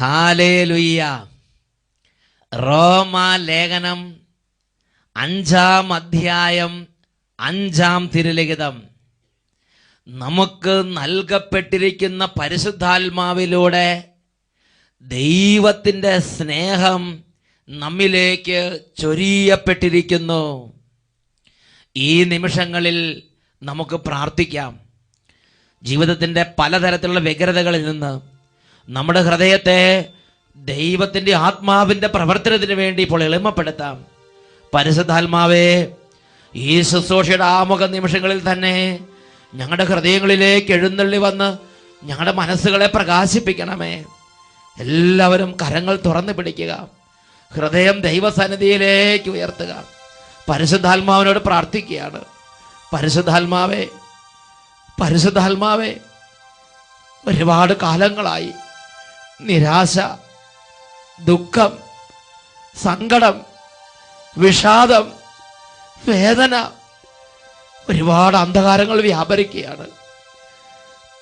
Hallelujah. റോമ ലേഖനം അഞ്ചാം അധ്യായം അഞ്ചാം തിരുലിഖിതം. നമുക്ക് നൽകപ്പെട്ടിരിക്കുന്ന പരിശുദ്ധാത്മാവിലൂടെ ദൈവത്തിന്റെ സ്നേഹം നമ്മിലേക്ക് ചൊരിയപ്പെട്ടിരിക്കുന്നു. ഈ നിമിഷങ്ങളിൽ നമുക്ക് പ്രാർത്ഥിക്കാം. ജീവിതത്തിന്റെ പലതരത്തിലുള്ള വ്യഗ്രതകളിൽ നിന്ന് നമ്മുടെ ഹൃദയത്തെ ദൈവത്തിന്റെ ആത്മാവിന്റെ പ്രവർത്തനത്തിന് വേണ്ടി ഇപ്പോൾ എളിമപ്പെടുത്താം. പരിശുദ്ധാത്മാവേ ഈ ശുശ്രൂഷയുടെ ആമുഖ നിമിഷങ്ങളിൽ തന്നെ ഞങ്ങളുടെ ഹൃദയങ്ങളിലേക്ക് എഴുന്നള്ളി വന്ന് ഞങ്ങളുടെ മനസ്സുകളെ പ്രകാശിപ്പിക്കണമേ. എല്ലാവരും കരങ്ങൾ തുറന്നു പിടിക്കുക. ഹൃദയം ദൈവസന്നിധിയിലേക്ക് ഉയർത്തുക. പരിശുദ്ധാത്മാവിനോട് പ്രാർത്ഥിക്കുകയാണ്. പരിശുദ്ധാത്മാവേ പരിശുദ്ധാത്മാവേ ഒരുപാട് കാലങ്ങളായി നിരാശ ദുഃഖം സങ്കടം വിഷാദം വേദന ഒരുപാട് അന്ധകാരങ്ങൾ വ്യാപരിക്കുകയാണ്.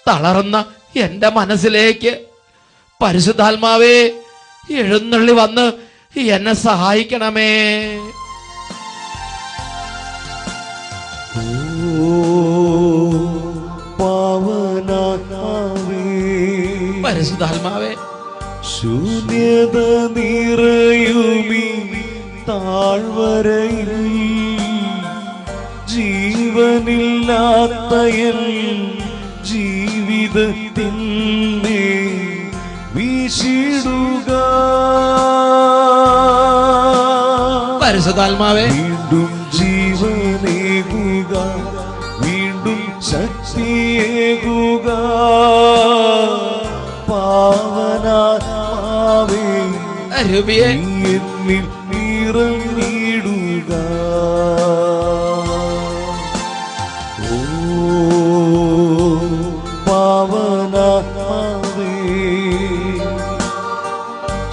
തളർന്ന എന്റെ മനസ്സിലേക്ക് പരിശുദ്ധാത്മാവേ എഴുന്നള്ളി വന്ന് എന്നെ സഹായിക്കണമേ. പാവനാവേ പരിശുദ്ധാത്മാവേ. ശൂന്യത നിറയുമി താഴ്വരയിൽ ജീവനില്ലാത്തയൽ ജീവിതത്തിൽ വീശിടുക. പരിശുദ്ധാത്മാവേ. എന്നിൽ നിറഞ്ഞിടുക ഓ പാവനാത്മാവേ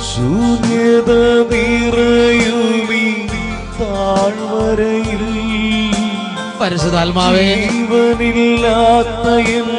ശൂന്യത നിറയുമീ താഴ്വരയിൽ പരിശുദ്ധാത്മാവേ. ജീവനില്ലാത്തയൻ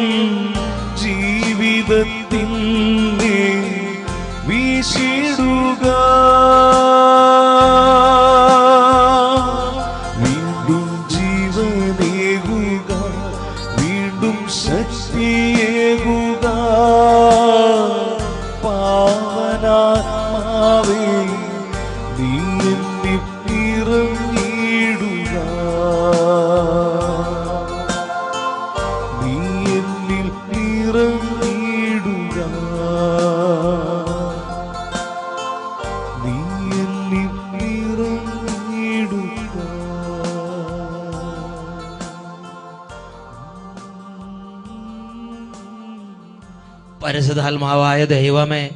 പരിശുദ്ധാത്മാവായ ദൈവമേ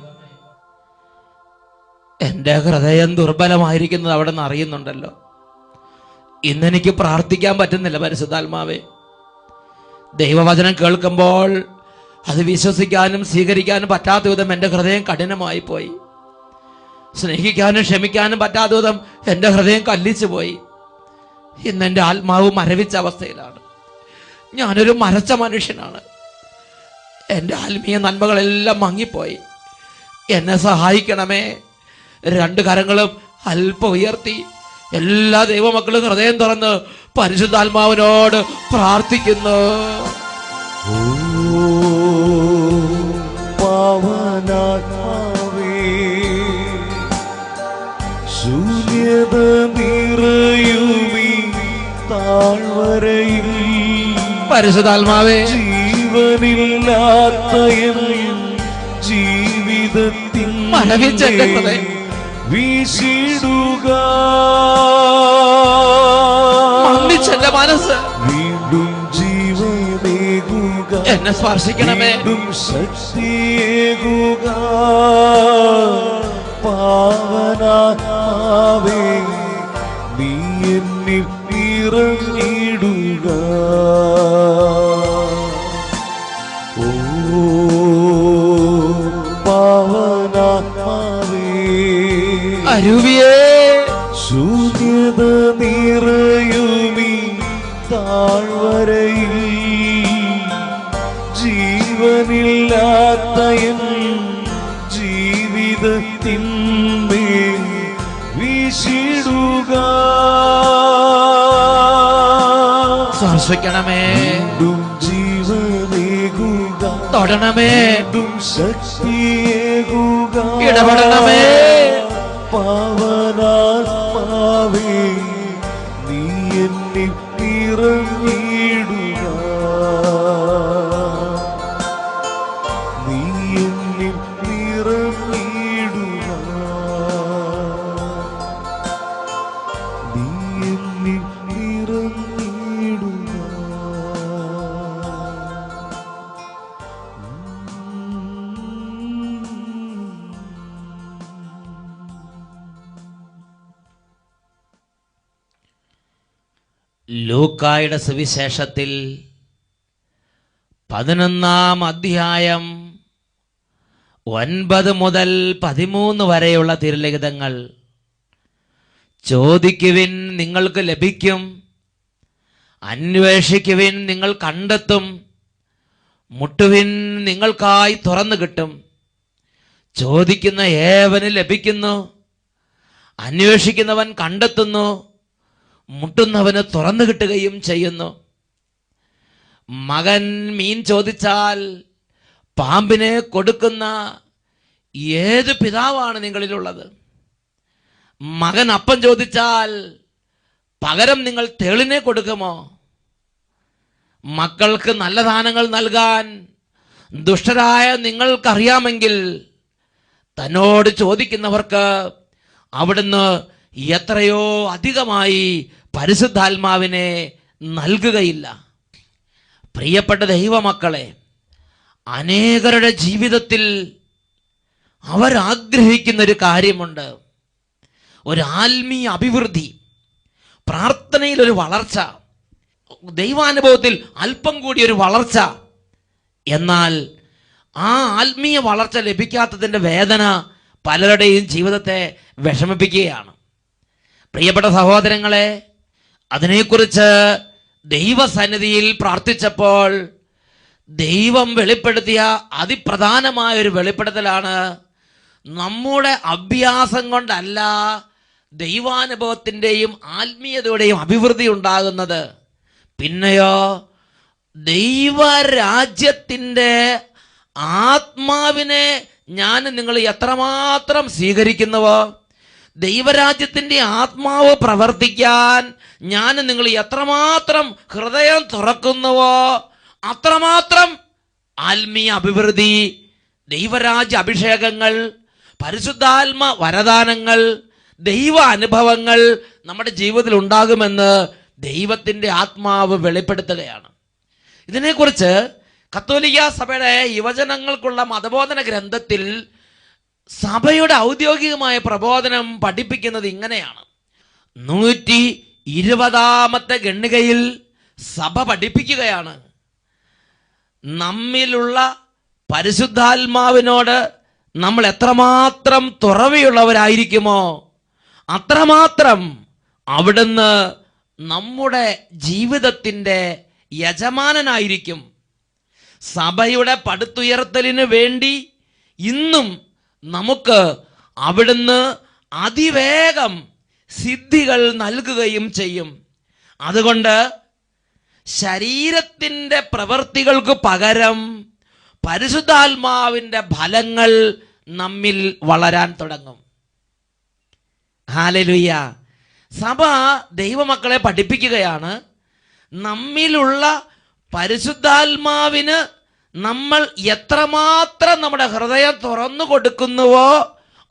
എന്റെ ഹൃദയം ദുർബലമായിരിക്കുന്നത് അവിടെ നിന്ന് അറിയുന്നുണ്ടല്ലോ. ഇന്നെനിക്ക് പ്രാർത്ഥിക്കാൻ പറ്റുന്നില്ല പരിശുദ്ധാത്മാവേ. ദൈവവചനം കേൾക്കുമ്പോൾ അത് വിശ്വസിക്കാനും സ്വീകരിക്കാനും പറ്റാത്ത വിധം എന്റെ ഹൃദയം കഠിനമായി പോയി സ്നേഹിക്കാനും ക്ഷമിക്കാനും പറ്റാത്ത വിധം എന്റെ ഹൃദയം കല്ലിച്ചു പോയി ഇന്ന് എന്റെ ആത്മാവ് മരവിച്ച അവസ്ഥയിലാണ്. ഞാനൊരു മരച്ച മനുഷ്യനാണ്. എന്റെ ആത്മീയ നന്മകളെല്ലാം മങ്ങിപ്പോയി. എന്നെ സഹായിക്കണമേ. രണ്ട് കരങ്ങളും അല്പം ഉയർത്തി എല്ലാ ദൈവമക്കളും ഹൃദയം തുറന്ന് പരിശുദ്ധാത്മാവിനോട് പ്രാർത്ഥിക്കുന്നു. ഓ പാവനാത്മാവേ ശൂന്യത നിറയുമീ താഴ്വരയിൽ പരിശുദ്ധാത്മാവേ മരവിച്ചെന്റെ ഹൃദയം. വീശിടുക. മനസ്സ്. വീണ്ടും ജീവനേകുക. എന്നെ സ്പർശിക്കണമേ. വീണ്ടും ശക്തിയേകുക. പാവനാവേ നീ എന്നിൽ നിറഞ്ഞിടുക അരുവിയേ ശൂന്യത നിറയുമി താഴ്വരയിൽ ജീവനില്ലാത്ത ജീവിതത്തിൻ ജീവിതത്തിന്മേ വീശിടുക. സ്പർശിക്കണമേ വീണ്ടും ജീവനേകുക. തൊടണമേ. ശക്തിയേകുക. ഇടപെടണമേ. ലൂക്കായുടെ സുവിശേഷത്തിൽ പതിനൊന്നാം അധ്യായം ഒൻപത് മുതൽ പതിമൂന്ന് വരെയുള്ള തിരുലിഖിതങ്ങൾ ചോദിക്കുവിൻ നിങ്ങൾക്ക് ലഭിക്കും അന്വേഷിക്കുവിൻ നിങ്ങൾ കണ്ടെത്തും മുട്ടുവിൻ നിങ്ങൾക്കായി തുറന്നു കിട്ടും. ചോദിക്കുന്ന ഏവന് ലഭിക്കുന്നു അന്വേഷിക്കുന്നവൻ കണ്ടെത്തുന്നു മുട്ടുന്നവന് തുറന്നു കിട്ടുകയും ചെയ്യുന്നു. മകൻ മീൻ ചോദിച്ചാൽ പാമ്പിനെ കൊടുക്കുന്ന ഏത് പിതാവാണ് നിങ്ങളിലുള്ളത്? മകൻ അപ്പം ചോദിച്ചാൽ പകരം നിങ്ങൾ തേളിനെ കൊടുക്കുമോ? മക്കൾക്ക് നല്ല ദാനങ്ങൾ നൽകാൻ ദുഷ്ടരായ നിങ്ങൾക്കറിയാമെങ്കിൽ തന്നോട് ചോദിക്കുന്നവർക്ക് അവിടുന്ന് എത്രയോ അധികമായി പരിശുദ്ധാത്മാവിനെ നൽകുകയില്ല. പ്രിയപ്പെട്ട ദൈവമക്കളെ അനേകരുടെ ജീവിതത്തിൽ അവരാഗ്രഹിക്കുന്ന ഒരു കാര്യമുണ്ട്. ഒരു ആത്മീയ അഭിവൃദ്ധി പ്രാർത്ഥനയിൽ ഒരു വളർച്ച ദൈവാനുഭവത്തിൽ അല്പം കൂടി ഒരു വളർച്ച. എന്നാൽ ആ ആത്മീയ വളർച്ച ലഭിക്കാത്തതിന്റെ വേദന പലരുടെയും ജീവിതത്തെ വിഷമിപ്പിക്കുകയാണ്. പ്രിയപ്പെട്ട സഹോദരങ്ങളെ അതിനെക്കുറിച്ച് ദൈവസന്നിധിയിൽ പ്രാർത്ഥിച്ചപ്പോൾ ദൈവം വെളിപ്പെടുത്തിയ അതിപ്രധാനമായ ഒരു വെളിപ്പെടുത്തലാണ് നമ്മുടെ അഭ്യാസം കൊണ്ടല്ല ദൈവാനുഭവത്തിന്റെയും ആത്മീയതയുടെയും അഭിവൃദ്ധി ഉണ്ടാകുന്നത്. പിന്നെയോ ദൈവരാജ്യത്തിന്റെ ആത്മാവിനെ ഞാൻ നിങ്ങൾ എത്രമാത്രം സ്വീകരിക്കുന്നുവോ? ദൈവരാജ്യത്തിന്റെ ആത്മാവ് പ്രവർത്തിക്കാൻ ഞാൻ നിങ്ങൾ എത്രമാത്രം ഹൃദയം തുറക്കുന്നുവോ അത്രമാത്രം ആത്മീയ അഭിവൃദ്ധി ദൈവരാജ്യ അഭിഷേകങ്ങൾ പരിശുദ്ധാത്മ വരദാനങ്ങൾ ദൈവ അനുഭവങ്ങൾ നമ്മുടെ ജീവിതത്തിൽ ഉണ്ടാകുമെന്ന് ദൈവത്തിന്റെ ആത്മാവ് വെളിപ്പെടുത്തുകയാണ്. ഇതിനെക്കുറിച്ച് കത്തോലിക്ക സഭയുടെ യുവജനങ്ങൾക്കുള്ള മതബോധന ഗ്രന്ഥത്തിൽ സഭയുടെ ഔദ്യോഗികമായ പ്രബോധനം പഠിപ്പിക്കുന്നത് ഇങ്ങനെയാണ്. നൂറ്റി ഇരുപതാമത്തെ ഗണ്ണികയിൽ സഭ പഠിപ്പിക്കുകയാണ്. നമ്മിലുള്ള പരിശുദ്ധാത്മാവിനോട് നമ്മൾ എത്രമാത്രം തുറവിയുള്ളവരായിരിക്കുമോ അത്രമാത്രം അവിടുന്ന് നമ്മുടെ ജീവിതത്തിന്റെ യജമാനനായിരിക്കും. സഭയുടെ പടുത്തുയർത്തലിന് വേണ്ടി ഇന്നും നമുക്ക് അവിടുന്ന് അതിവേഗം സിദ്ധികൾ നൽകുകയും ചെയ്യും. അതുകൊണ്ട് ശരീരത്തിന്റെ പ്രവൃത്തികൾക്ക് പകരം പരിശുദ്ധാത്മാവിന്റെ ഫലങ്ങൾ നമ്മിൽ വളരാൻ തുടങ്ങും. ഹാലലുയ്യ സഭ ദൈവമക്കളെ പഠിപ്പിക്കുകയാണ്. നമ്മിലുള്ള പരിശുദ്ധാത്മാവിന് നമ്മൾ എത്രമാത്രം നമ്മുടെ ഹൃദയം തുറന്നു കൊടുക്കുന്നുവോ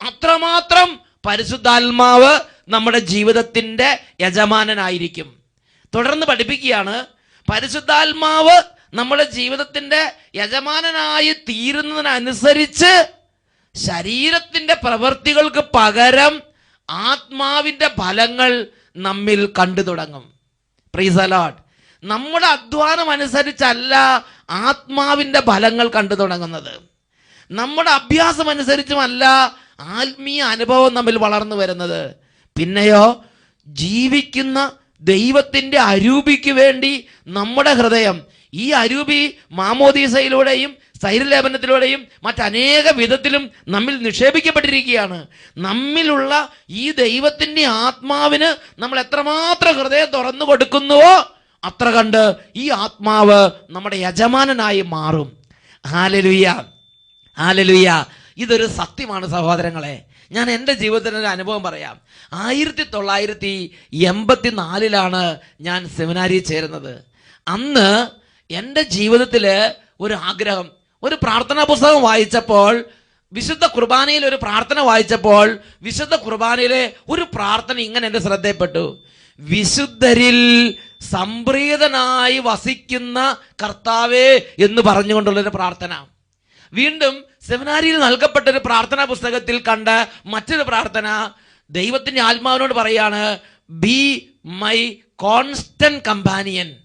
അത്രമാത്രം പരിശുദ്ധാത്മാവ് നമ്മുടെ ജീവിതത്തിന്റെ യജമാനനായിരിക്കും. തുടർന്ന് പഠിപ്പിക്കുകയാണ് പരിശുദ്ധാത്മാവ് നമ്മുടെ ജീവിതത്തിന്റെ യജമാനനായി തീരുന്നതിനനുസരിച്ച് ശരീരത്തിന്റെ പ്രവൃത്തികൾക്ക് പകരം ആത്മാവിന്റെ ഫലങ്ങൾ നമ്മിൽ കണ്ടു തുടങ്ങും പ്രീസലോട്ട് നമ്മുടെ അധ്വാനം അനുസരിച്ചല്ല ആത്മാവിന്റെ ഫലങ്ങൾ കണ്ടു തുടങ്ങുന്നത്. നമ്മുടെ അഭ്യാസം അനുസരിച്ചുമല്ല ആത്മീയ അനുഭവം നമ്മിൽ വളർന്നു വരുന്നത്. പിന്നെയോ ജീവിക്കുന്ന ദൈവത്തിന്റെ അരൂപിക്ക് വേണ്ടി നമ്മുടെ ഹൃദയം ഈ അരൂപി മാമോദീസയിലൂടെയും സൈരലേപനത്തിലൂടെയും മറ്റനേക വിധത്തിലും നമ്മിൽ നിക്ഷേപിക്കപ്പെട്ടിരിക്കുകയാണ്. നമ്മിലുള്ള ഈ ദൈവത്തിന്റെ ആത്മാവിന് നമ്മൾ എത്രമാത്രം ഹൃദയം തുറന്നു കൊടുക്കുന്നുവോ അത്ര കണ്ട് ഈ ആത്മാവ് നമ്മുടെ യജമാനനായി മാറും. ഹാലലുയ്യ ഹാലലുയ്യ ഇതൊരു സത്യമാണ് സഹോദരങ്ങളെ. ഞാൻ എന്റെ ജീവിതത്തിന്റെ ഒരു അനുഭവം പറയാം. ആയിരത്തി തൊള്ളായിരത്തി എൺപത്തി നാലിലാണ് ഞാൻ സെമിനാരി ചേരുന്നത്. അന്ന് എന്റെ ജീവിതത്തിൽ ഒരു ആഗ്രഹം ഒരു പ്രാർത്ഥനാ പുസ്തകം വായിച്ചപ്പോൾ വിശുദ്ധ കുർബാനയിൽ ഒരു പ്രാർത്ഥന വായിച്ചപ്പോൾ വിശുദ്ധ കുർബാനയിലെ ഒരു പ്രാർത്ഥന ഇങ്ങനെ എന്റെ ശ്രദ്ധയിൽപ്പെട്ടു. വിശുദ്ധരിൽ സംപ്രീതനായി വസിക്കുന്ന കർത്താവേ എന്ന് പറഞ്ഞുകൊണ്ടുള്ളൊരു പ്രാർത്ഥന. വീണ്ടും സെമിനാരിയിൽ നൽകപ്പെട്ട ഒരു പ്രാർത്ഥനാ പുസ്തകത്തിൽ കണ്ട മറ്റൊരു പ്രാർത്ഥന ദൈവത്തിന്റെ ആത്മാവിനോട് പറയാണ് ബി മൈ കോൺസ്റ്റന്റ് കമ്പാനിയൻ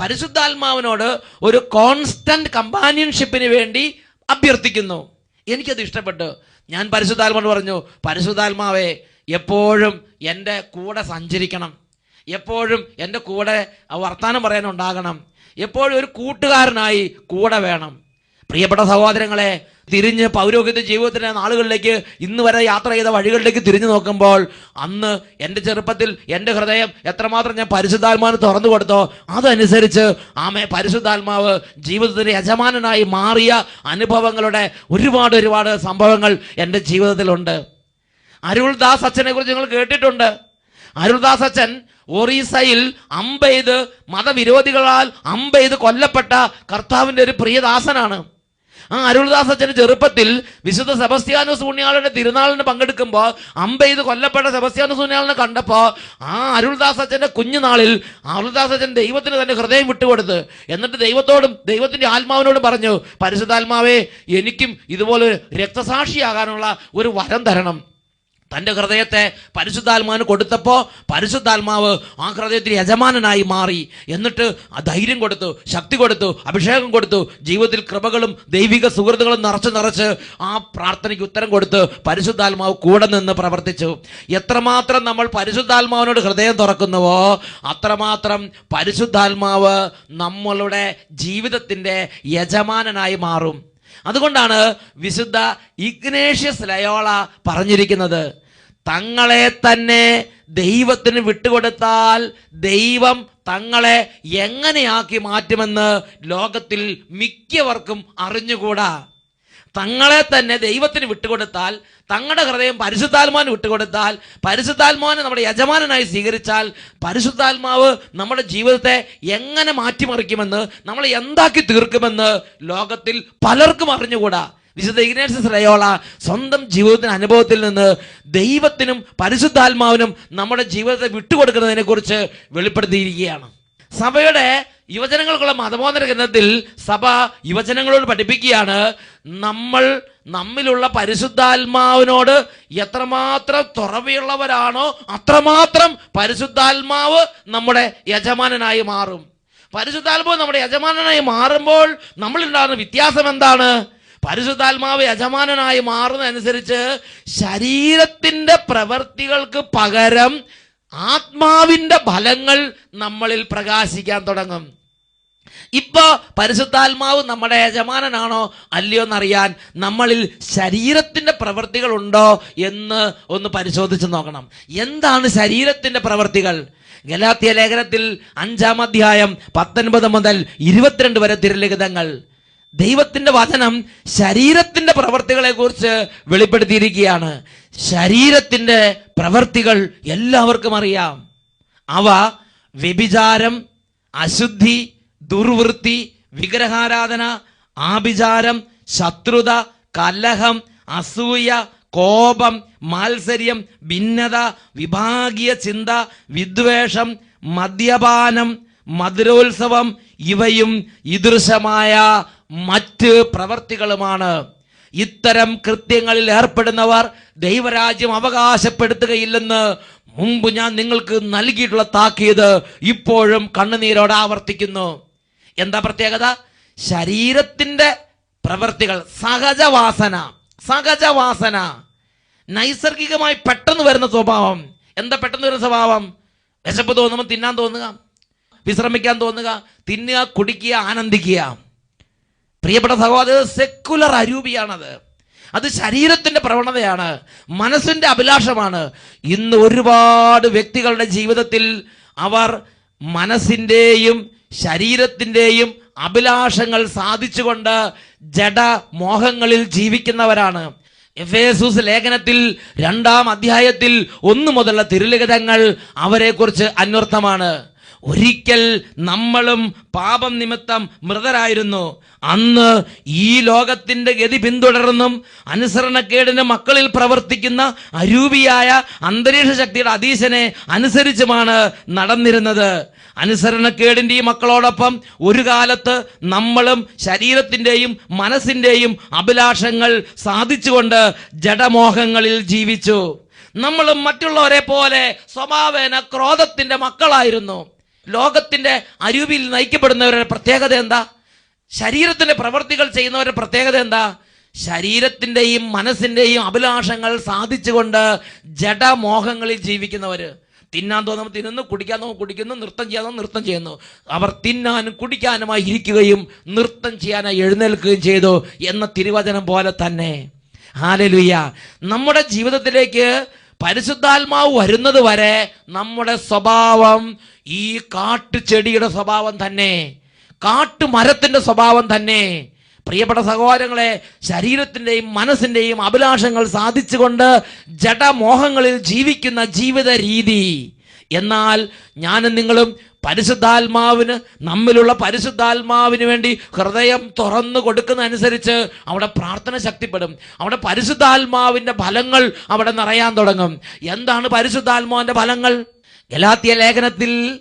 പരിശുദ്ധാത്മാവിനോട് ഒരു കോൺസ്റ്റന്റ് കമ്പാനിയൻഷിപ്പിന് വേണ്ടി അഭ്യർത്ഥിക്കുന്നു. എനിക്കത് ഇഷ്ടപ്പെട്ടു. ഞാൻ പരിശുദ്ധാത്മാവോട് പറഞ്ഞു പരിശുദ്ധാത്മാവേ എപ്പോഴും എന്റെ കൂടെ സഞ്ചരിക്കണം. എപ്പോഴും എന്റെ കൂടെ വർത്താനം പറയാനുണ്ടാകണം. എപ്പോഴും ഒരു കൂട്ടുകാരനായി കൂടെ വേണം. പ്രിയപ്പെട്ട സഹോദരങ്ങളെ തിരിഞ്ഞ് പൗരോഹിത്യ ജീവിതത്തിന്റെ നാളുകളിലേക്ക് ഇന്ന് വരെ യാത്ര ചെയ്ത വഴികളിലേക്ക് തിരിഞ്ഞു നോക്കുമ്പോൾ അന്ന് എന്റെ ചെറുപ്പത്തിൽ എന്റെ ഹൃദയം എത്രമാത്രം ഞാൻ പരിശുദ്ധാത്മാവിന് തുറന്നു കൊടുത്തോ അതനുസരിച്ച് ആമേ പരിശുദ്ധാത്മാവ് ജീവിതത്തിന്റെ യജമാനനായി മാറിയ അനുഭവങ്ങളുടെ ഒരുപാട് ഒരുപാട് സംഭവങ്ങൾ എന്റെ ജീവിതത്തിലുണ്ട്. അരുൾദാസ് അച്ഛനെ കുറിച്ച് നിങ്ങൾ കേട്ടിട്ടുണ്ട്. അരുൾദാസ് അച്ഛൻ ഒറീസയിൽ അമ്പെയ്ത് മതവിരോധികളാൽ അമ്പെയ്ത് കൊല്ലപ്പെട്ട കർത്താവിന്റെ ഒരു പ്രിയദാസനാണ്. ആ അരുൾദാസ് അച്ഛന്റെ ചെറുപ്പത്തിൽ വിശുദ്ധ സെബസ്ത്യാനോസ് പുണ്യാളന്റെ തിരുനാളിന് പങ്കെടുക്കുമ്പോൾ അമ്പെയ്ത് കൊല്ലപ്പെട്ട സെബസ്ത്യാനോസ് പുണ്യാളിനെ കണ്ടപ്പോൾ ആ അരുൾദാസ് അച്ഛന്റെ കുഞ്ഞുനാളിൽ അരുൾദാസ് അച്ഛൻ ദൈവത്തിന് തന്റെ ഹൃദയം വിട്ടുകൊടുത്ത് എന്നിട്ട് ദൈവത്തോടും ദൈവത്തിന്റെ ആത്മാവിനോടും പറഞ്ഞു പരിശുദ്ധാത്മാവേ എനിക്കും ഇതുപോലെ രക്തസാക്ഷിയാകാനുള്ള ഒരു വരം തരണം. തന്റെ ഹൃദയത്തെ പരിശുദ്ധാത്മാവിന് കൊടുത്തപ്പോൾ പരിശുദ്ധാത്മാവ് ആ ഹൃദയത്തിന് യജമാനനായി മാറി. എന്നിട്ട് ആ ധൈര്യം കൊടുത്തു ശക്തി കൊടുത്തു അഭിഷേകം കൊടുത്തു ജീവിതത്തിൽ കൃപകളും ദൈവിക സുഹൃത്തുക്കളും നിറച്ച് നിറച്ച് ആ പ്രാർത്ഥനയ്ക്ക് ഉത്തരം കൊടുത്ത് പരിശുദ്ധാത്മാവ് കൂടെ നിന്ന് പ്രവർത്തിച്ചു. എത്രമാത്രം നമ്മൾ പരിശുദ്ധാത്മാവിനോട് ഹൃദയം തുറക്കുന്നുവോ അത്രമാത്രം പരിശുദ്ധാത്മാവ് നമ്മളുടെ ജീവിതത്തിന്റെ യജമാനനായി മാറും. അതുകൊണ്ടാണ് വിശുദ്ധ ഇഗ്നേഷ്യസ് ലയോള പറഞ്ഞിരിക്കുന്നത് തങ്ങളെ തന്നെ ദൈവത്തിന് വിട്ടുകൊടുത്താൽ ദൈവം തങ്ങളെ എങ്ങനെയാക്കി മാറ്റുമെന്ന് ലോകത്തിൽ മിക്കവർക്കും അറിഞ്ഞുകൂടാ. തങ്ങളെ തന്നെ ദൈവത്തിന് വിട്ടുകൊടുത്താൽ തങ്ങളുടെ ഹൃദയം പരിശുദ്ധാത്മാവിന് വിട്ടുകൊടുത്താൽ പരിശുദ്ധാത്മാവിനെ നമ്മുടെ യജമാനായി സ്വീകരിച്ചാൽ പരിശുദ്ധാത്മാവ് നമ്മുടെ ജീവിതത്തെ എങ്ങനെ മാറ്റിമറിക്കുമെന്ന് നമ്മൾ എന്താക്കി തീർക്കുമെന്ന് ലോകത്തിൽ പലർക്കും അറിഞ്ഞുകൂടാ. വിശുദ്ധ ഇഗ്നേഷ്യസ് റയോള സ്വന്തം ജീവിതത്തിന് അനുഭവത്തിൽ നിന്ന് ദൈവത്തിനും പരിശുദ്ധാത്മാവിനും നമ്മുടെ ജീവിതത്തെ വിട്ടുകൊടുക്കുന്നതിനെ കുറിച്ച് വെളിപ്പെടുത്തിയിരിക്കുകയാണ്. സഭയുടെ യുവജനങ്ങൾക്കുള്ള മതബോധന ഗ്രന്ഥത്തിൽ സഭ യുവജനങ്ങളോട് പഠിപ്പിക്കുകയാണ് നമ്മൾ നമ്മിലുള്ള പരിശുദ്ധാത്മാവിനോട് എത്രമാത്രം തുറവിയുള്ളവരാണോ അത്രമാത്രം പരിശുദ്ധാത്മാവ് നമ്മുടെ യജമാനനായി മാറും. പരിശുദ്ധാത്മാവ് നമ്മുടെ യജമാനനായി മാറുമ്പോൾ നമ്മളുണ്ടാകുന്ന വ്യത്യാസം എന്താണ്? പരിശുദ്ധാത്മാവ് യജമാനനായി മാറുന്നതനുസരിച്ച് ശരീരത്തിന്റെ പ്രവൃത്തികൾക്ക് പകരം ആത്മാവിന്റെ ഫലങ്ങൾ നമ്മളിൽ പ്രകാശിക്കാൻ തുടങ്ങും. ഇപ്പോ പരിശുദ്ധാത്മാവ് നമ്മുടെ യജമാനനാണോ? അല്ലയോ എന്നറിയാൻ നമ്മളിൽ ശരീരത്തിന്റെ പ്രവൃത്തികൾ ഉണ്ടോ എന്ന് ഒന്ന് പരിശോധിച്ച് നോക്കണം. എന്താണ് ശരീരത്തിന്റെ പ്രവൃത്തികൾ? ഗലാത്തിയ ലേഖനത്തിൽ അഞ്ചാം അധ്യായം പത്തൊൻപത് മുതൽ ഇരുപത്തിരണ്ട് വരെ തിരലിഖിതങ്ങൾ. ദൈവത്തിന്റെ വചനം ശരീരത്തിന്റെ പ്രവർത്തികളെ കുറിച്ച് വെളിപ്പെടുത്തിയിരിക്കുകയാണ്. ശരീരത്തിന്റെ പ്രവർത്തികൾ എല്ലാവർക്കും അറിയാം. അവ വ്യഭിചാരം അശുദ്ധി ദുർവൃത്തി വിഗ്രഹാരാധന ആഭിചാരം ശത്രുത കലഹം അസൂയ കോപം മാത്സര്യം ഭിന്നത വിഭാഗീയ ചിന്ത വിദ്വേഷം മദ്യപാനം മധുരോത്സവം ഇവയും ഇദൃശമായ മറ്റ് പ്രവർത്തികളുമാണ്. ഇത്തരം കൃത്യങ്ങളിൽ ഏർപ്പെടുന്നവർ ദൈവരാജ്യം അവകാശപ്പെടുത്തുകയില്ലെന്ന് മുമ്പ് ഞാൻ നിങ്ങൾക്ക് നൽകിയിട്ടുള്ള താക്കീത് ഇപ്പോഴും കണ്ണുനീരോടെ ആവർത്തിക്കുന്നു. എന്താ പ്രത്യേകത? ശരീരത്തിന്റെ പ്രവൃത്തികൾ. സഹജവാസന. സഹജവാസന. നൈസർഗികമായി പെട്ടെന്ന് വരുന്ന സ്വഭാവം. എന്താ പെട്ടെന്ന് വരുന്ന സ്വഭാവം? വിശപ്പ് തോന്നുമ്പോൾ തിന്നാൻ തോന്നുക. വിശ്രമിക്കാൻ തോന്നുക. തിന്നുക കുടിക്കുക ആനന്ദിക്കുക. പ്രിയപ്പെട്ട സഹോദരൻ സെക്കുലർ അരൂപിയാണത്. അത് ശരീരത്തിന്റെ പ്രവണതയാണ് മനസ്സിന്റെ അഭിലാഷമാണ്. ഇന്ന് ഒരുപാട് വ്യക്തികളുടെ ജീവിതത്തിൽ അവർ മനസ്സിന്റെയും ശരീരത്തിന്റെയും അഭിലാഷങ്ങൾ സാധിച്ചുകൊണ്ട് ജഡ മോഹങ്ങളിൽ ജീവിക്കുന്നവരാണ്. എഫേസൂസ് ലേഖനത്തിൽ രണ്ടാം അധ്യായത്തിൽ ഒന്നു മുതലുള്ള തിരുലിഖിതങ്ങൾ അവരെക്കുറിച്ച് അന്വർത്ഥമാണ്. ഒരിക്കൽ നമ്മളും പാപം നിമിത്തം മൃതരായിരുന്നു. അന്ന് ഈ ലോകത്തിന്റെ ഗതി പിന്തുടർന്നും അനുസരണക്കേടിന് മക്കളിൽ പ്രവർത്തിക്കുന്ന അരൂപിയായ അന്തരീക്ഷ ശക്തിയുടെ അതീശനെ അനുസരിച്ചുമാണ് നടന്നിരുന്നത്. അനുസരണക്കേടിന്റെ ഈ മക്കളോടൊപ്പം ഒരു കാലത്ത് നമ്മളും ശരീരത്തിന്റെയും മനസ്സിന്റെയും അഭിലാഷങ്ങൾ സാധിച്ചുകൊണ്ട് ജഡമോഹങ്ങളിൽ ജീവിച്ചു. നമ്മളും മറ്റുള്ളവരെ പോലെ സ്വഭാവേന ക്രോധത്തിന്റെ മക്കളായിരുന്നു. ലോകത്തിന്റെ അരൂപിയിൽ നയിക്കപ്പെടുന്നവരുടെ പ്രത്യേകത എന്താ? ശരീരത്തിന്റെ പ്രവൃത്തികൾ ചെയ്യുന്നവരുടെ പ്രത്യേകത എന്താ? ശരീരത്തിന്റെയും മനസ്സിന്റെയും അഭിലാഷങ്ങൾ സാധിച്ചുകൊണ്ട് ജഡമോഹങ്ങളിൽ ജീവിക്കുന്നവര്. തിന്നാൻ തോന്നുമ്പോൾ തിന്നുന്നു കുടിക്കാൻ തോന്നുമ്പോൾ കുടിക്കുന്നു നൃത്തം ചെയ്യാൻ തോന്നുന്നു നൃത്തം ചെയ്യുന്നു. അവർ തിന്നാനും കുടിക്കാനുമായി ഇരിക്കുകയും നൃത്തം ചെയ്യാനായി എഴുന്നേൽക്കുകയും ചെയ്തു എന്ന തിരുവചനം പോലെ തന്നെ. ഹാലലുയ്യ നമ്മുടെ ജീവിതത്തിലേക്ക് പരിശുദ്ധാത്മാവ് വരുന്നത് വരെ നമ്മുടെ സ്വഭാവം ഈ കാട്ടുചെടിയുടെ സ്വഭാവം തന്നെ കാട്ടുമരത്തിന്റെ സ്വഭാവം തന്നെ. പ്രിയപ്പെട്ട സഹോദരങ്ങളെ ശരീരത്തിന്റെയും മനസ്സിന്റെയും അഭിലാഷങ്ങൾ സാധിച്ചുകൊണ്ട് ജഡമോഹങ്ങളിൽ ജീവിക്കുന്ന ജീവിത രീതി എന്നാൽ ഞാനും നിങ്ങളും പരിശുദ്ധാത്മാവിന് നമ്മിലുള്ള പരിശുദ്ധാത്മാവിന് വേണ്ടി ഹൃദയം തുറന്നു കൊടുക്കുന്ന അനുസരിച്ച് അവിടെ പ്രാർത്ഥന ശക്തിപ്പെടും. അവിടെ പരിശുദ്ധാത്മാവിന്റെ ഫലങ്ങൾ അവിടെ നിറയാൻ തുടങ്ങും. എന്താണ് പരിശുദ്ധാത്മാവിന്റെ ഫലങ്ങൾ? ഗലാത്തിയ ലേഖനത്തിൽ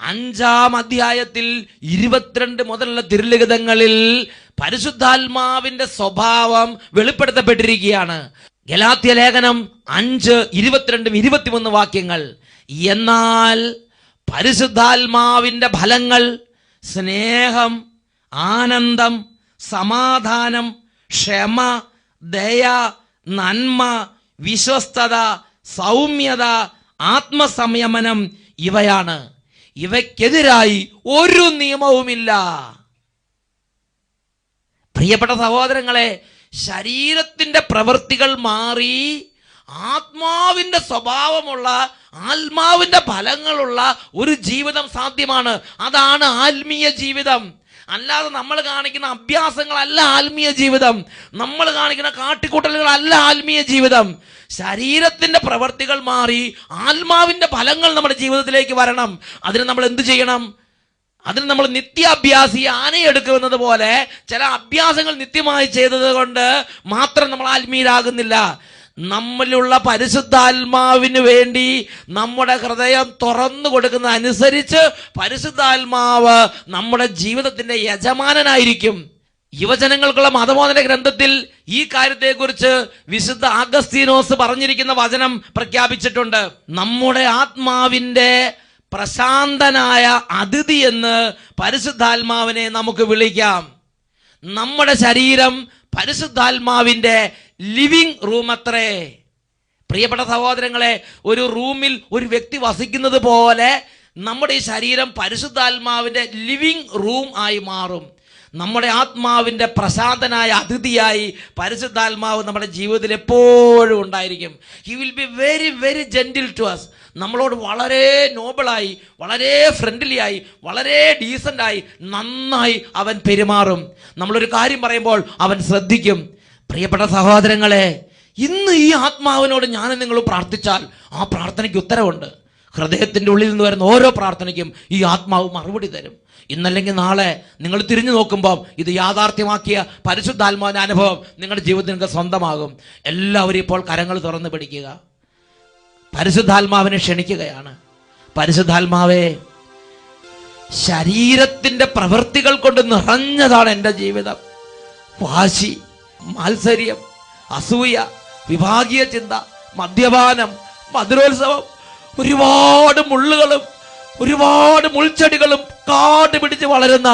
അഞ്ചാം അധ്യായത്തിൽ ഇരുപത്തിരണ്ട് മുതലുള്ള തിരുലിഖിതങ്ങളിൽ പരിശുദ്ധാത്മാവിന്റെ സ്വഭാവം വെളിപ്പെടുത്തപ്പെട്ടിരിക്കുകയാണ്. ഗലാത്യ ലേഖനം അഞ്ച് ഇരുപത്തിരണ്ടും ഇരുപത്തിമൂന്ന് വാക്യങ്ങൾ. എന്നാൽ പരിശുദ്ധാത്മാവിന്റെ ഫലങ്ങൾ സ്നേഹം ആനന്ദം സമാധാനം ക്ഷമ ദയ നന്മ വിശ്വസ്തത സൗമ്യത ആത്മസംയമനം ഇവയാണ്. ഇവയ്ക്കെതിരായി ഒരു നിയമവുമില്ല. പ്രിയപ്പെട്ട സഹോദരങ്ങളെ ശരീരത്തിന്റെ പ്രവൃത്തികൾ മാറി ആത്മാവിന്റെ സ്വഭാവമുള്ള ആത്മാവിന്റെ ഫലങ്ങളുള്ള ഒരു ജീവിതം സാധ്യമാണ്. അതാണ് ആത്മീയ ജീവിതം. അല്ലാതെ നമ്മൾ കാണിക്കുന്ന അഭ്യാസങ്ങളല്ല ആത്മീയ ജീവിതം. നമ്മൾ കാണിക്കുന്ന കാട്ടിക്കൂട്ടലുകളല്ല ആത്മീയ ജീവിതം. ശരീരത്തിന്റെ പ്രവൃത്തികൾ മാറി ആത്മാവിന്റെ ഫലങ്ങൾ നമ്മുടെ ജീവിതത്തിലേക്ക് വരണം. അതിന് നമ്മൾ എന്ത് ചെയ്യണം? അതിന് നമ്മൾ നിത്യാഭ്യാസി ആനയെടുക്കുന്നത് പോലെ ചില അഭ്യാസങ്ങൾ നിത്യമായി ചെയ്തത് കൊണ്ട് മാത്രം നമ്മൾ ആത്മീയരാകുന്നില്ല. നമ്മളിലുള്ള പരിശുദ്ധാത്മാവിന് വേണ്ടി നമ്മുടെ ഹൃദയം തുറന്നു കൊടുക്കുന്ന അനുസരിച്ച് പരിശുദ്ധാത്മാവ് നമ്മുടെ ജീവിതത്തിന്റെ യജമാനനായിരിക്കും. യുവജനങ്ങൾക്കുള്ള മതബോധന ഗ്രന്ഥത്തിൽ ഈ കാര്യത്തെക്കുറിച്ച് വിശുദ്ധ ആഗസ്തീനോസ് പറഞ്ഞിരിക്കുന്ന വചനം പ്രഖ്യാപിച്ചിട്ടുണ്ട്. നമ്മുടെ ആത്മാവിന്റെ പ്രശാന്തനായ അതിഥി എന്ന് പരിശുദ്ധാത്മാവിനെ നമുക്ക് വിളിക്കാം. നമ്മുടെ ശരീരം പരിശുദ്ധാത്മാവിന്റെ ലിവിംഗ് അത്രേ. പ്രിയപ്പെട്ട സഹോദരങ്ങളെ ഒരു റൂമിൽ ഒരു വ്യക്തി വസിക്കുന്നത് പോലെ നമ്മുടെ ഈ ശരീരം പരിശുദ്ധാത്മാവിന്റെ ലിവിംഗ് റൂം ആയി മാറും. നമ്മുടെ ആത്മാവിന്റെ പ്രശാന്തനായ അതിഥിയായി പരിശുദ്ധാത്മാവ് നമ്മുടെ ജീവിതത്തിൽ എപ്പോഴും ഉണ്ടായിരിക്കും. He will be very very gentle to us നമ്മളോട് വളരെ നോബിളായി വളരെ ഫ്രണ്ട്ലിയായി വളരെ ഡീസന്റായി നന്നായി അവൻ പെരുമാറും. നമ്മളൊരു കാര്യം പറയുമ്പോൾ അവൻ ശ്രദ്ധിക്കും. പ്രിയപ്പെട്ട സഹോദരങ്ങളെ ഇന്ന് ഈ ആത്മാവിനോട് ഞാൻ നിങ്ങൾ പ്രാർത്ഥിച്ചാൽ ആ പ്രാർത്ഥനയ്ക്ക് ഉത്തരവുണ്ട്. ഹൃദയത്തിന്റെ ഉള്ളിൽ നിന്ന് വരുന്ന ഓരോ പ്രാർത്ഥനയ്ക്കും ഈ ആത്മാവ് മറുപടി തരും. ഇന്നല്ലെങ്കിൽ നാളെ നിങ്ങൾ തിരിഞ്ഞു നോക്കുമ്പോൾ ഇത് യാഥാർത്ഥ്യമാക്കിയ പരിശുദ്ധാത്മാവിന്റെ അനുഭവം നിങ്ങളുടെ ജീവിതത്തിൽ നിങ്ങൾക്ക് സ്വന്തമാകും. എല്ലാവരും ഇപ്പോൾ കരങ്ങൾ തുറന്ന് പിടിക്കുക. പരിശുദ്ധാത്മാവിനെ ക്ഷണിക്കുകയാണ്. പരിശുദ്ധാത്മാവേ ശരീരത്തിന്റെ പ്രവൃത്തികൾ കൊണ്ട് നിറഞ്ഞതാണ് എന്റെ ജീവിതം. വാശി മാത്സര്യം അസൂയ വിഭാഗീയ ചിന്ത മദ്യപാനം മധുരോത്സവം ഒരുപാട് മുള്ളുകളും ഒരുപാട് മുൾച്ചെടികളും കാട് പിടിച്ച് വളരുന്ന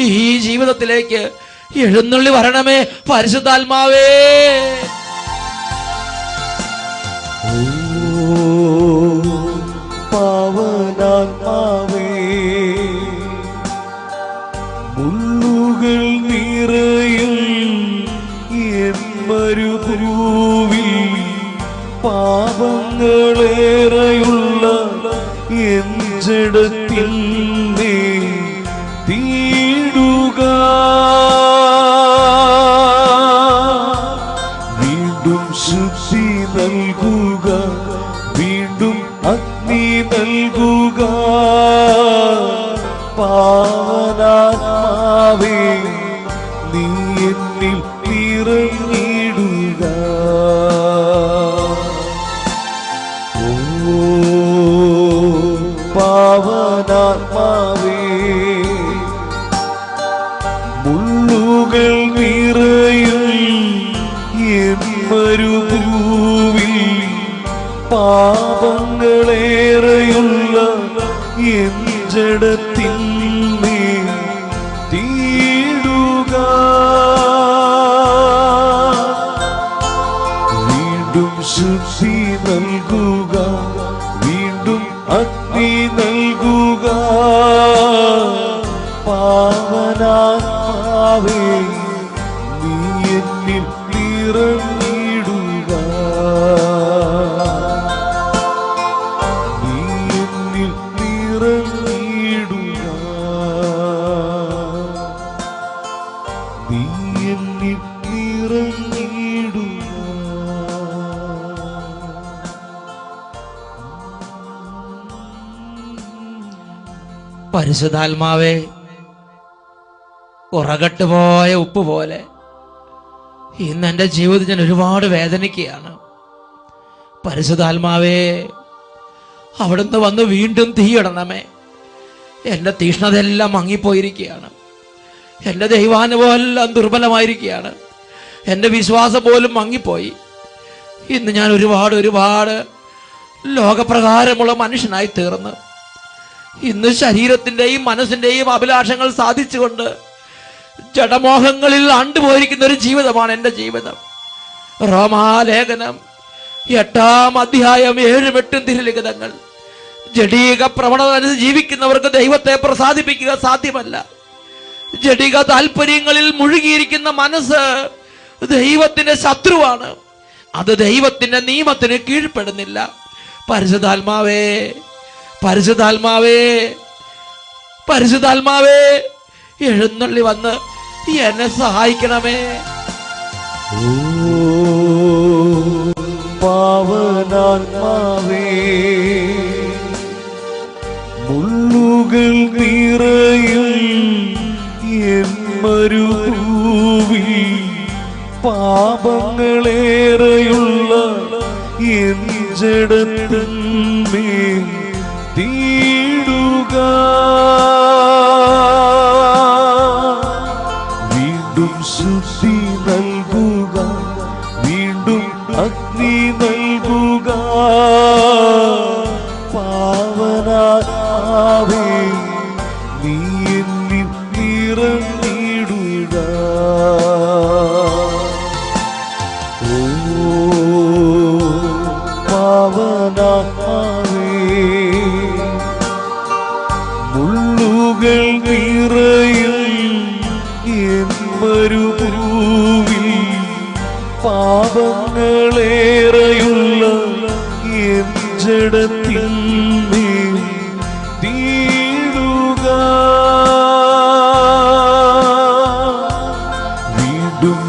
ഈ ജീവിതത്തിലേക്ക് എഴുന്നള്ളി വരണമേ പരിശുദ്ധാത്മാവേ. പാവനാത്മാവേ മുള്ളുകൾ പാപങ്ങളേറെയുള്ള എഞ്ചെടുക്ക നൽകുക വീണ്ടും അഗ്നി നൽകുക. പാവനാത്മാവേ പരിശുദ്ധാത്മാവേ ഉറകട്ട് പോയ ഉപ്പ് പോലെ ഇന്ന് എന്റെ ജീവിതത്തിൽ ഞാൻ ഒരുപാട് വേദനിക്കുകയാണ്. പരിശുദ്ധാത്മാവേ അവിടുന്ന് വന്ന് വീണ്ടും തീയിടണമേ എന്റെ തീഷ്ണതയെല്ലാം മങ്ങിപ്പോയിരിക്കുകയാണ്. എന്റെ ദൈവാനുഭവമെല്ലാം ദുർബലമായിരിക്കുകയാണ്. എന്റെ വിശ്വാസം പോലും മങ്ങിപ്പോയി. ഇന്ന് ഞാൻ ഒരുപാട് ഒരുപാട് ലോകപ്രകാരമുള്ള മനുഷ്യനായി തീർന്നു ഇന്ന് ശരീരത്തിന്റെയും മനസ്സിന്റെയും അഭിലാഷങ്ങൾ സാധിച്ചുകൊണ്ട് ജഡമോഹങ്ങളിൽ ആണ്ടുപോയിരിക്കുന്ന ഒരു ജീവിതമാണ് എന്റെ ജീവിതം. റോമാലേഖനം എട്ടാം അധ്യായം ഏഴും എട്ടും തിരുലിഖിതങ്ങൾ. ജഡീക പ്രവണത അനുസരിച്ച് ജീവിക്കുന്നവർക്ക് ദൈവത്തെ പ്രസാദിപ്പിക്കുക സാധ്യമല്ല. ജഡിക താല്പര്യങ്ങളിൽ മുഴുകിയിരിക്കുന്ന മനസ്സ് ദൈവത്തിന്റെ ശത്രുവാണ്. അത് ദൈവത്തിന്റെ നിയമത്തിന് കീഴ്പ്പെടുന്നില്ല. പരിശുദ്ധാത്മാവേ പരിശുദ്ധാത്മാവേ പരിശുദ്ധാത്മാവേ എഴുന്നള്ളി വന്ന് എന്നെ സഹായിക്കണമേ. പാവനാത്മാവേ മുള്ളുകൾ നിറയും പാപങ്ങളേറെയുള്ള എൻ ജഡത്തിന്മേൽ destino lugar.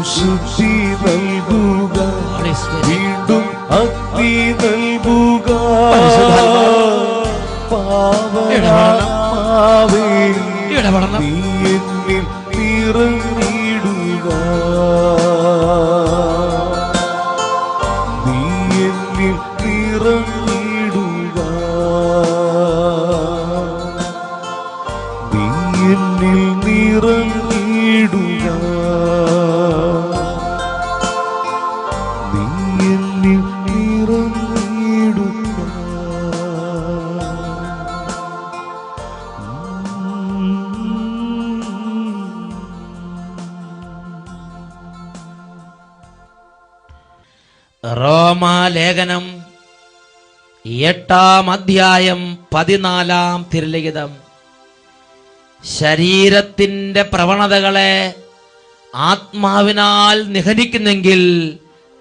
ശുദ്ധി നൽകുക. വീണ്ടും അഗ്നി നൽകുക. പാവനാവേ എട്ടാം അധ്യായം പതിനാലാം തിരുലിഖിതം. ശരീരത്തിന്റെ പ്രവണതകളെ ആത്മാവിനാൽ നിഹരിക്കുന്നെങ്കിൽ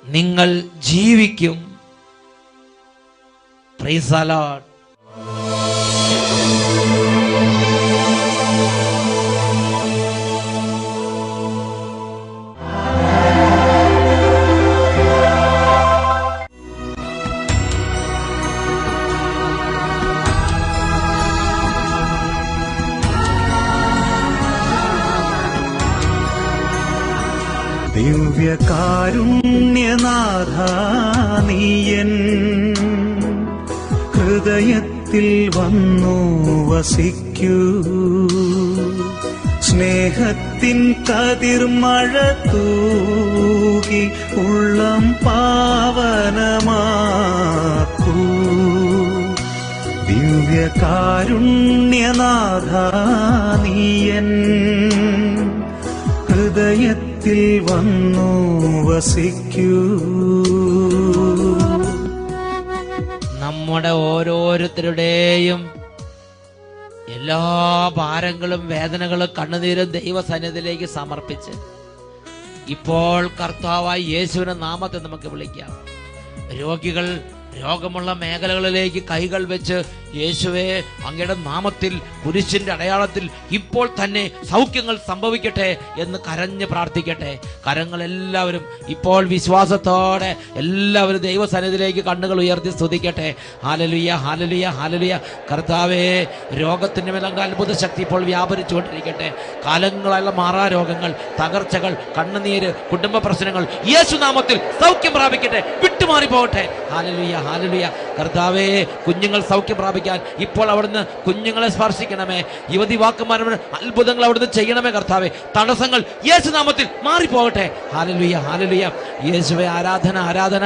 നിങ്ങൾ ജീവിക്കും. Praise ദിവ്യകാരുണ്യനാഥ നീയൻ. ഹൃദയത്തിൽ വന്നു വസിക്കൂ. സ്നേഹത്തിൻ കതിർമഴ തൂകി ഉള്ളം പാവനമാക്കൂ. ദിവ്യകാരുണ്യനാഥ നീയൻ. ഹൃദയത്തിൽ വന്നു വസിക്കൂ. നമ്മുടെ ഓരോരുത്തരുടെയും എല്ലാ ഭാരങ്ങളും വേദനകളും കണ്ണുനീരും ദൈവസന്നിധിയിലേക്ക് സമർപ്പിച്ച് ഇപ്പോൾ കർത്താവായി യേശുവിനെ നാമത്തെ നമുക്ക് വിളിക്കാം. രോഗികൾ രോഗമുള്ള മേഖലകളിലേക്ക് കൈകൾ വെച്ച് യേശുവെ അങ്ങയുടെ നാമത്തിൽ കുരിശിന്റെ അടയാളത്തിൽ ഇപ്പോൾ തന്നെ സൗഖ്യങ്ങൾ സംഭവിക്കട്ടെ എന്ന് കരഞ്ഞ് പ്രാർത്ഥിക്കട്ടെ. കരങ്ങൾ എല്ലാവരും ഇപ്പോൾ വിശ്വാസത്തോടെ എല്ലാവരും ദൈവസന്നിധിയിലേക്ക് കണ്ണുകൾ ഉയർത്തി സ്തുതിക്കട്ടെ. ഹാലലുയ ഹാലലുയ ഹാലലുയ. കർത്താവേ രോഗത്തിന്റെ മേലങ്ക അത്ഭുത ശക്തി ഇപ്പോൾ വ്യാപരിച്ചുകൊണ്ടിരിക്കട്ടെ. കാലങ്ങളായുള്ള മാറാ രോഗങ്ങൾ തകർച്ചകൾ കണ്ണുനീര് കുടുംബ പ്രശ്നങ്ങൾ യേശുനാമത്തിൽ സൗഖ്യം പ്രാപിക്കട്ടെ വിട്ടുമാറി പോകട്ടെ ഹാലലുയ ഹാലലുയ കർത്താവേ കുഞ്ഞുങ്ങൾ സൗഖ്യം പ്രാപിക്കാൻ ഇപ്പോൾ അവിടുന്ന് കുഞ്ഞുങ്ങളെ സ്പർശിക്കണമേ. യുവതി വാക്കുമാരുടെ അത്ഭുതങ്ങൾ അവിടുന്ന് ചെയ്യണമേ കർത്താവേ. തടസ്സങ്ങൾ യേശുനാമത്തിൽ മാറിപ്പോകട്ടെ. ഹാലലുയ ഹാലലുയ യേശുവെ ആരാധന ആരാധന.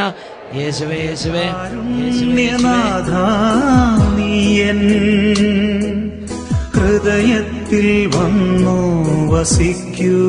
യേശുവേ യേശുവേ ഹൃദയത്തിൽ വന്നു വസിക്കൂ.